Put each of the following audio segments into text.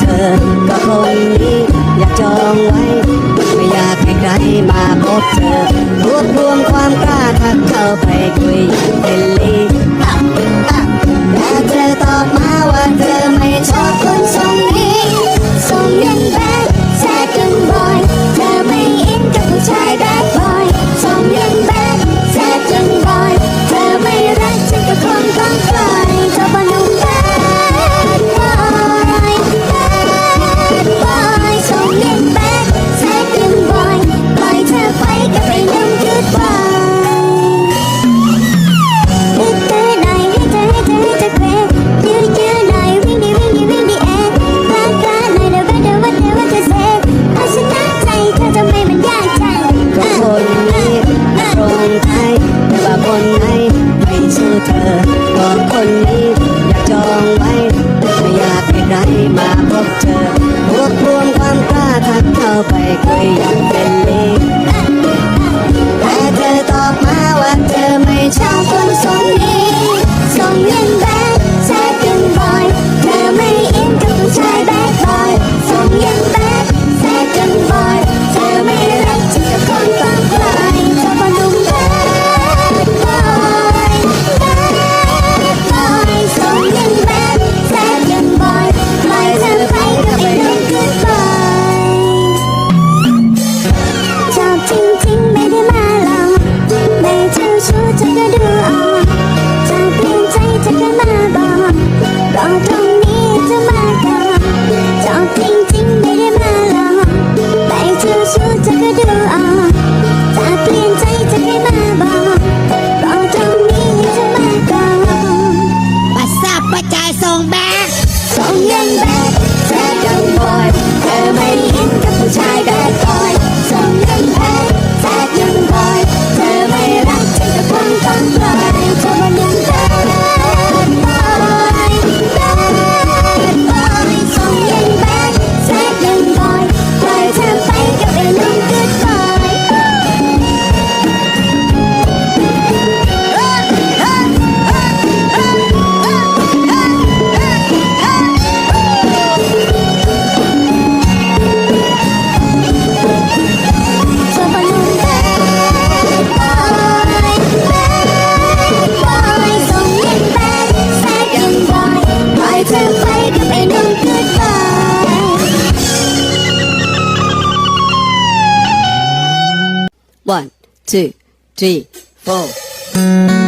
เธอ ก็คงนี้อยากจองไว้ ไม่อยากให้ใครมาพบเธอรวบรวมความกล้าทักเข้าไปคุยเฮลลี two, three, four.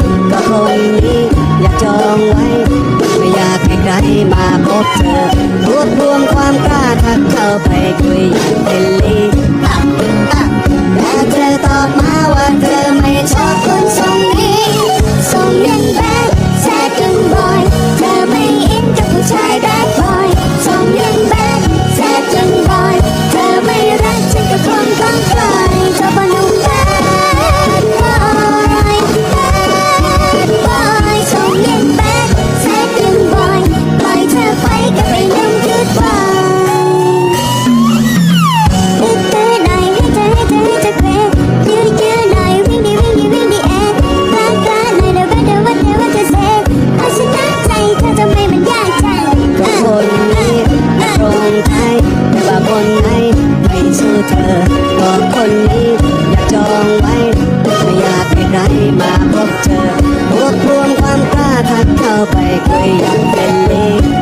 นก็คงนี้อยากจองไว้ ไม่อยากให้ใครมาพบเจอรวบรวมความกล้าทักเข้าไปคุยองเป็นลีแล้วเธอตอบมาว่าเธอ สู้เธอบอกคนนี้อยากจองไว้ไม่อยากให้ใครมาพบเจอรวบรวมความกล้าทักเข้าไปคุยอย่างเป็นมิตร